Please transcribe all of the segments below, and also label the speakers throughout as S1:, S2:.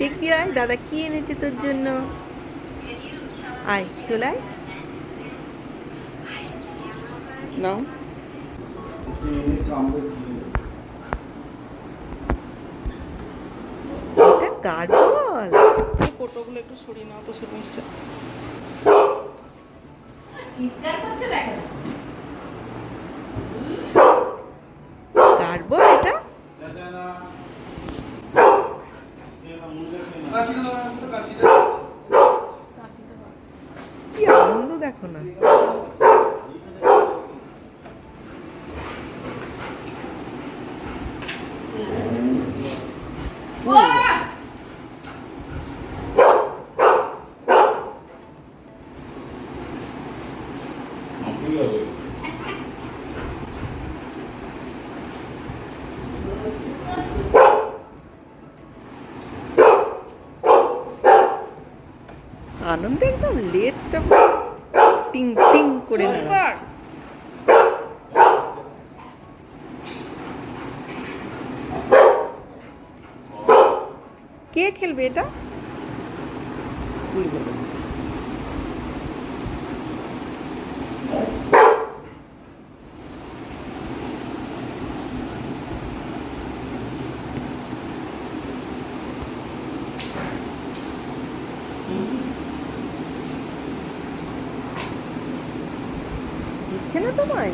S1: দেখবি আয় দাদা কি এনেছে তোর জন্য? আয় চলে আয়। নাও। এটা গার্ডবল
S2: ফটোগুলো একটু সরিয়ে নাও তো সুমিষ্টা
S1: গার্ডবল এটা কি আনন্দ দেখো না। আনন্দে একদম লেজটা। পুরো টিং টিং করে নাড়াচ্ছে। কে খেলবে এটা? দিচ্ছে না তোমায়?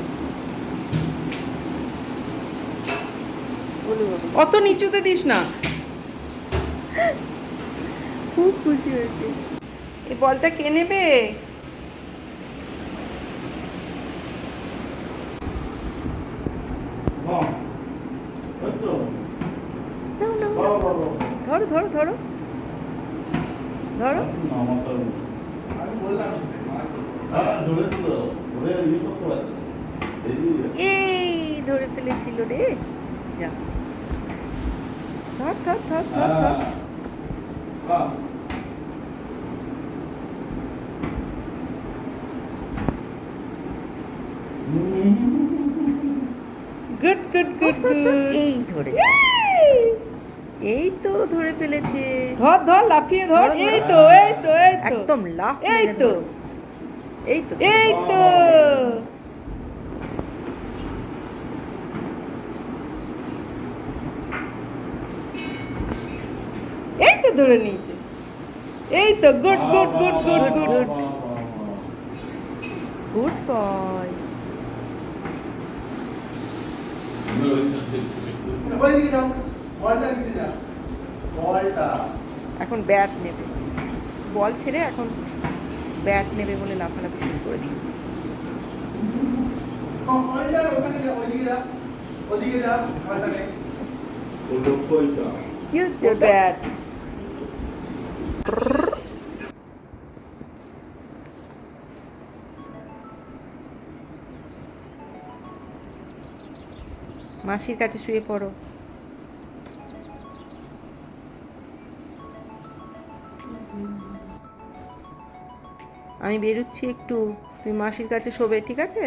S2: অত নিচুতে দিস না।
S1: খুব খুশি হয়েছে।
S2: এই বলটা কে নেবে?
S1: নাও। ধরো ধরো ধরো। ধরো। এই ধরে ফেলেছিল রে। যা। ধর ধর ধর ধর ধর
S2: গুড গুড গুড
S1: এই ধরে। এই তো ধরে ফেলেছে।
S2: ধর ধর লাফিয়ে ধর। এই তো এই তো এই তো।
S1: একদম লাফ
S2: এই তো।
S1: এই তো
S2: এই তো এই তো ধরে নিয়েছে। এই তো good good good good good.
S1: Good boy. এখন ব্যাট নেবে। বল ছেড়ে এখন ব্যাট নেবে বলে লাফালাফি শুরু করে দিয়েছে। কি হচ্ছে ওটা? মাসির কাছে শুয়ে পড়ো। আমি বেরোচ্ছি একটু তুমি মাসির কাছে শোবে ঠিক আছে?